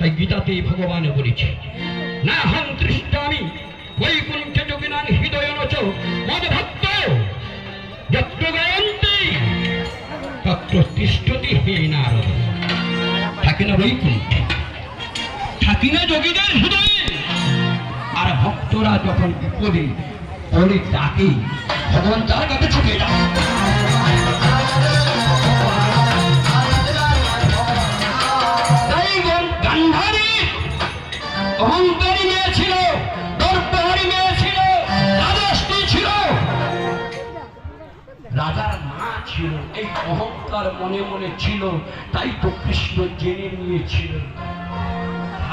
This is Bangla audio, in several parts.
তাই গীতাতে ভগবান বলেছে, না হম দৃষ্টামি বৈকুণ্ঠে যোগিনান হৃদয় নচ তত্র তিষ্ঠতি হে নারদ। থাকে না বৈকুণ্ঠে, থাকি না যোগীদের হৃদয়ে। আর ভক্তরা যখন বিপদে ডাকে ভগবান তার কাছে ছুটে যায় অহংকারী মেয়ে ছিল, দর্পহারী মেয়ে ছিল ছিল। রাজার মা ছিল, এই অহংকার মনে মনে ছিল, তাই তো কৃষ্ণ জেনে নিয়েছিল।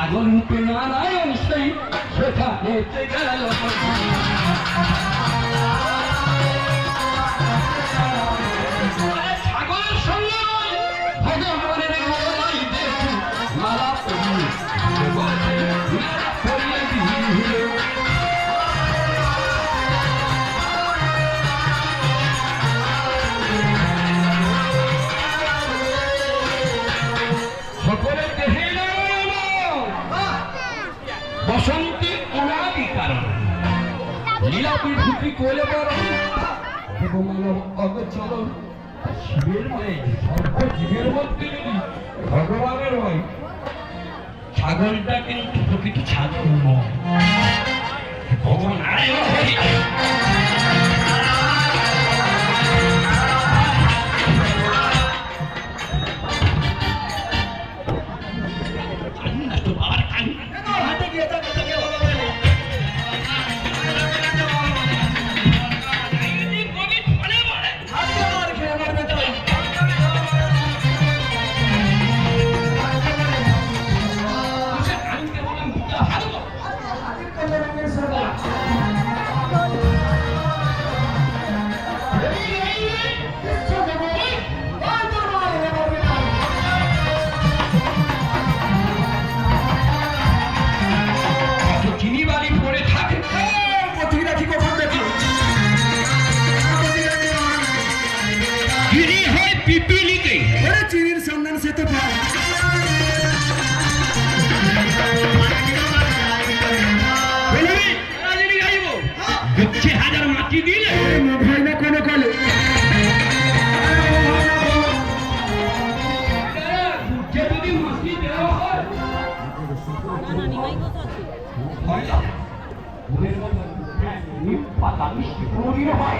আগুন রূপে নারায়ণ সেই, সেখানে গেল মানব অগচরণ শিবের মেয়ে সর্ব জীবের মধ্যে যদি ভগবানের হয়, ছাগলটা কিন্তু প্রকৃত ছাগল নয়। ভগবান হ্যাঁ, নিম পাতা মিষ্টি পুরো হয়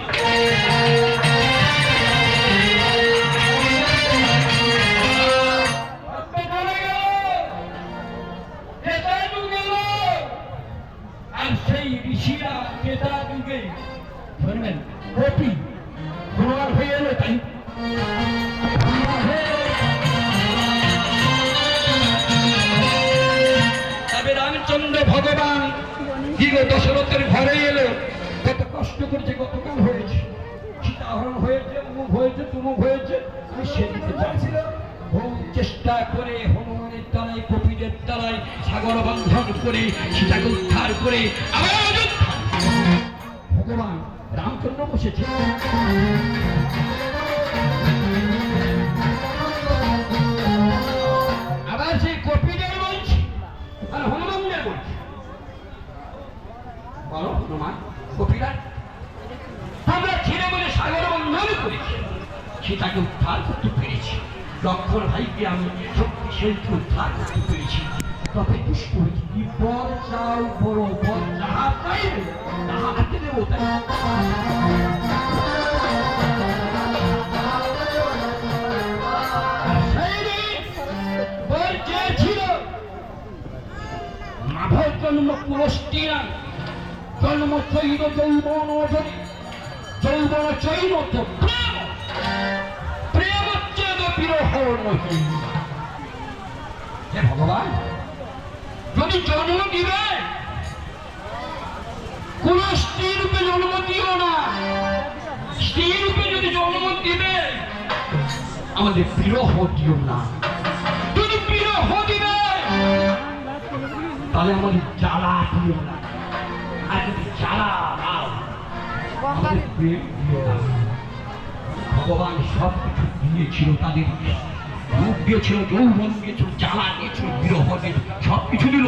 কষ্ট করছে গতকাল হয়েছে সীতাহরণ হয়েছে, অমুক হয়েছে, তুমুক হয়েছে, আমি সেদিকে যাচ্ছিল বহু চেষ্টা করে হনুমানের তলায়, কপিলের তলায় সাগর বন্ধন করে সীতাকে উদ্ধার করে ভগবান রামচন্দ্র বসেছে। আবার সেই কপিলের বলছি আর হনুমানের বলছি বলো, হনুমান কপিলার আমরা ছেড়ে বলে সাগর বন্ধন করেছি সেটাকে উদ্ধার করতে পেরেছি। লক্ষণ ভাইকে আমি শক্তিশালীকে উদ্ধার করতে পেরেছি। তবে দুষ্ট কি বড় বর জন্ম পুরষ্টিরা জন্ম চৈল যৌবন যৌবন। হে ভগবান যদি জন্ম দিবে। কোন স্ত্রী রূপে জন্ম দিও না স্ত্রী রূপে যদি জন্ম দিবে আমাদের বিরহ দিও না যদি বিরহ দিবে তাহলে আমাদের জ্বালা দিও না আর যদি জ্বালা দিও না ভগবান সব কিছু দিয়েছিল তাদের। রূপ দিয়েছিল যৌবন দিয়েছিল, জ্বালা দিয়েছিল, বিরহ দিয়েছিল সব কিছু দিল।